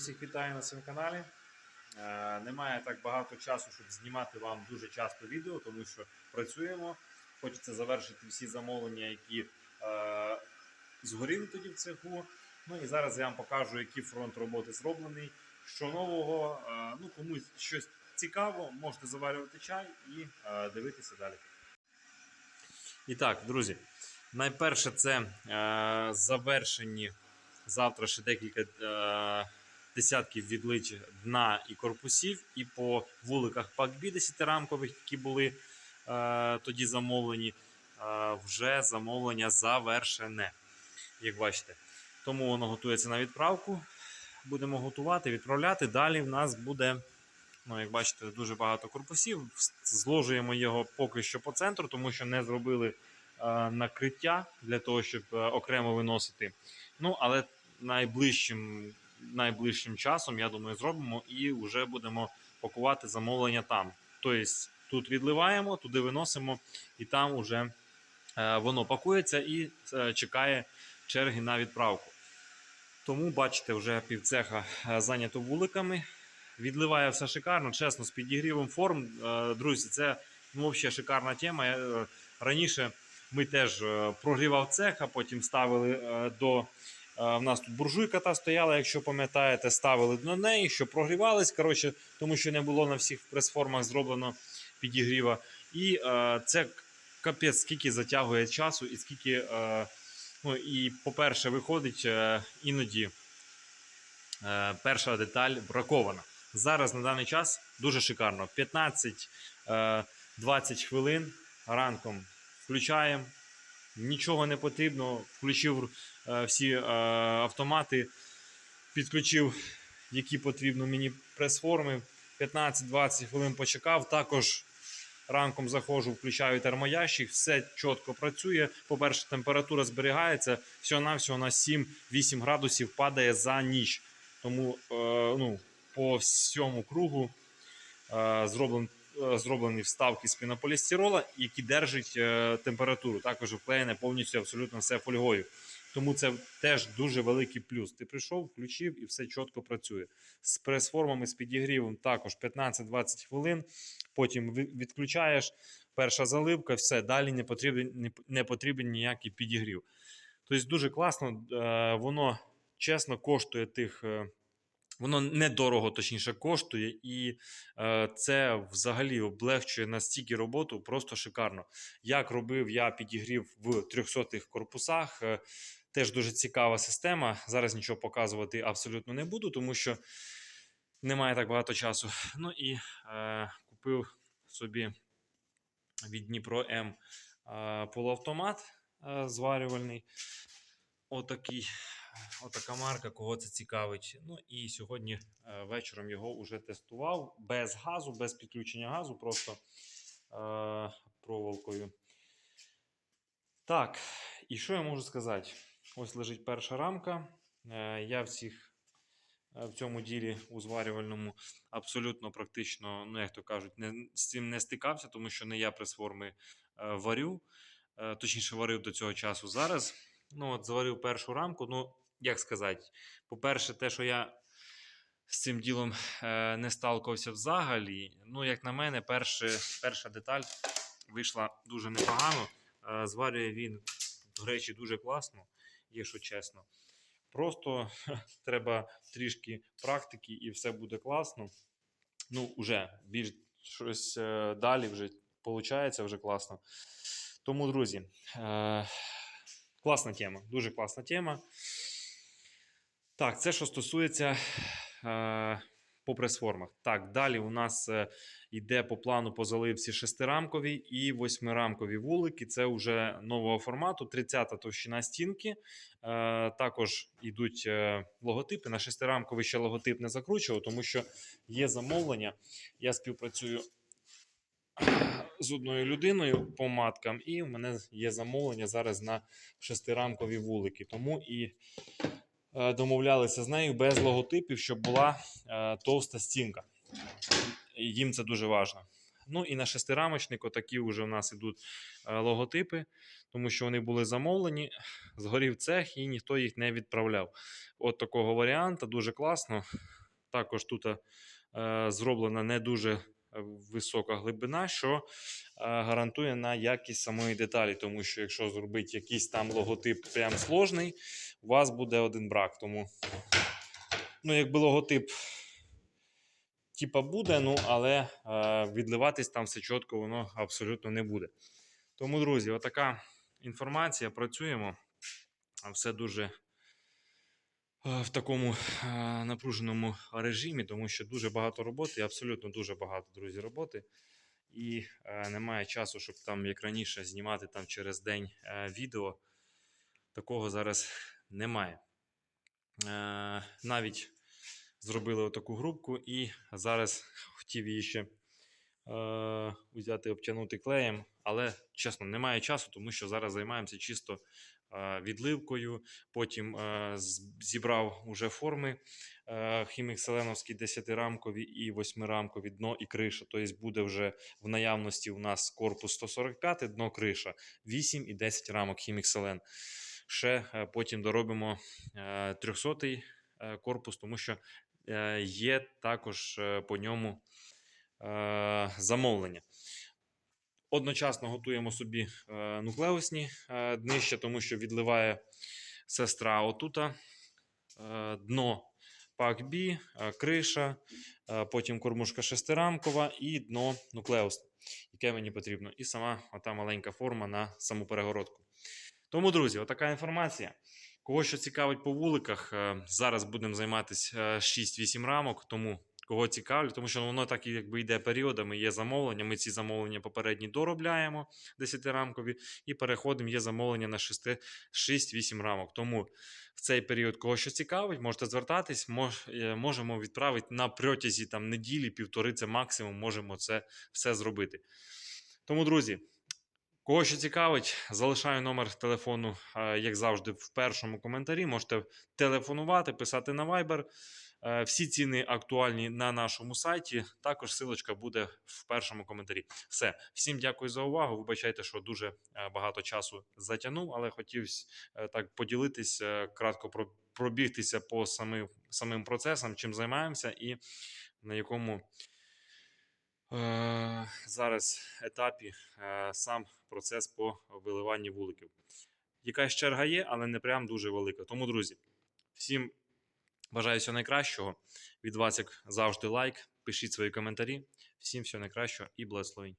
всіх вітаю на своєму каналі. Е, Немає так багато часу, щоб знімати вам дуже часто відео, тому що працюємо. Хочеться завершити всі замовлення, які е, згоріли тоді в цеху. Ну і зараз я вам покажу, який фронт роботи зроблений, що нового. Е, ну, комусь щось цікаво, можете заварювати чай і дивитися далі. І так, друзі, найперше це е, завершені завтра ще декілька десятків відлить дна і корпусів, і по вуликах пакбі 10-рамкових, які були е, тоді замовлені, е, вже замовлення завершене, як бачите. Тому воно готується на відправку. Будемо готувати, відправляти. Далі в нас буде, ну, як бачите, дуже багато корпусів. Зложуємо його поки що по центру, тому що не зробили е, накриття для того, щоб е, окремо виносити. Ну, але найближчим, найближчим часом, я думаю, зробимо і вже будемо пакувати замовлення там. Тобто тут відливаємо, туди виносимо, і там вже е, воно пакується і е, чекає черги на відправку. Тому, бачите, вже півцеха е, зайнято вуликами. Відливає все шикарно, чесно, з підігрівом форм. Друзі, це ну, взагалі шикарна тема. Раніше ми теж прогрівав цех, а потім ставили до. Е, В нас тут буржуйка та стояла, якщо пам'ятаєте, ставили до неї, щоб прогрівались, коротше, тому що не було на всіх прес-формах зроблено підігріва. І е, це капець, скільки затягує часу, і скільки. Е, ну, і, по-перше, виходить е, іноді е, перша деталь бракована. Зараз на даний час дуже шикарно. 15-20 хвилин ранком включаємо. Нічого не потрібно. Включив е, всі е, автомати, підключив, які потрібно мені прес-форми. 15-20 хвилин почекав. Також ранком заходжу, включаю термоящик, все чітко працює. По-перше, температура зберігається, всього-навсього на 7-8 градусів падає за ніч. Тому е, ну, по всьому кругу зроблен, е, зроблені вставки з пінополістирола, які держать е, температуру. Також вклеєне повністю абсолютно все фольгою. Тому це теж дуже великий плюс. Ти прийшов, включив і все чітко працює. З прес-формами, з підігрівом також 15-20 хвилин. Потім відключаєш, перша заливка, все, далі не потрібен, не, потрібен ніякий підігрів. Тобто дуже класно, е, воно чесно коштує тих. Воно недорого, точніше, коштує, і е, це взагалі облегчує настільки роботу, просто шикарно. Як робив я підігрів в 300-х корпусах, е, теж дуже цікава система. Зараз нічого показувати абсолютно не буду, тому що немає так багато часу. Ну і е, купив собі від Дніпро М е, полуавтомат е, зварювальний. Отакий, отака марка, кого це цікавить. Ну і сьогодні е, вечором його вже тестував без газу, без підключення газу, просто е, проволокою. Так, і що я можу сказати? Ось лежить перша рамка. Е, я всіх е, в цьому ділі у зварювальному абсолютно практично, ну як то кажуть, не, з цим не стикався, тому що не я прес-форми е, варю. Е, точніше, варив до цього часу. Зараз ну, от зварив першу рамку. Ну, як сказати, по-перше, те, що я з цим ділом е, не сталкувався взагалі. Ну, як на мене, перше, перша деталь вийшла дуже непогано. Е, зварює він, до речі, дуже класно, якщо чесно. Просто треба трішки практики і все буде класно. Ну, вже більш щось е, далі вже виходить вже класно. Тому, друзі, е, класна тема, дуже класна тема. Так, це що стосується е, по прес-формах. Так, далі у нас е, йде по плану по заливці шестирамкові і восьмирамкові вулики. Це вже нового формату, 30-та товщина стінки. Е, також йдуть е, логотипи. На шестирамковий ще логотип не закручував, тому що є замовлення. Я співпрацюю з одною людиною по маткам, і в мене є замовлення зараз на шестирамкові вулики. Тому і е, домовлялися з нею без логотипів, щоб була е, товста стінка. Їм це дуже важливо. Ну і на шестирамочник отакі вже в нас ідуть е, логотипи, тому що вони були замовлені, згорів цех і ніхто їх не відправляв. От такого варіанта дуже класно. Також тут е, зроблена не дуже висока глибина, що е, гарантує на якість самої деталі, тому що якщо зробити якийсь там логотип прям сложний, у вас буде один брак. Тому, ну, якби логотип типа буде, ну, але е, відливатись там все чітко, воно абсолютно не буде. Тому, друзі, отака інформація. Працюємо. Все дуже в такому е, напруженому режимі, тому що дуже багато роботи, абсолютно дуже багато, друзі, роботи. І е, немає часу, щоб там, як раніше, знімати там через день е, відео. Такого зараз немає. Навіть зробили таку групку, і зараз хотів її ще взяти, обтягнути клеєм, але чесно, немає часу, тому що зараз займаємося чисто відливкою. Потім е, зібрав уже форми е, хімік Селеновські 10-рамкові і 8-рамкові дно і криша. Тобто буде вже в наявності у нас корпус 145, дно криша, 8 і 10 рамок хімік Селен. Ще е, потім доробимо е, 300 е, корпус, тому що е, є також е, по ньому е, замовлення. Одночасно готуємо собі е, нуклеусні е, днища, тому що відливає сестра отута, е, дно пак B, е, криша, потім кормушка шестирамкова і дно нуклеусне, яке мені потрібно. І сама ота маленька форма на саму перегородку. Тому, друзі, отака інформація. Кого що цікавить по вуликах, зараз будемо займатися 6-8 рамок, тому кого цікавлять, тому що воно так і якби йде періодами, є замовлення. Ми ці замовлення попередні доробляємо 10-рамкові і переходимо, є замовлення на 6-8 рамок. Тому в цей період, кого що цікавить, можете звертатись, мож, е, можемо відправити на протязі там, неділі, півтори, це максимум, можемо це все зробити. Тому, друзі, Кого що цікавить, залишаю номер телефону, е, як завжди, в першому коментарі. Можете телефонувати, писати на Viber. Е, Всі ціни актуальні на нашому сайті. Також силочка буде в першому коментарі. Все, всім дякую за увагу. Вибачайте, що дуже е, багато часу затягнув, але хотів е, так поділитись, кратко пробігтися по самим, самим процесам, чим займаємося і на якому е, зараз етапі е, сам процес по виливанні вуликів. Якась черга є, але не прям дуже велика. Тому, друзі, всім бажаю всього найкращого. Від вас, як завжди, лайк, пишіть свої коментарі. Всім всього найкращого і благословень.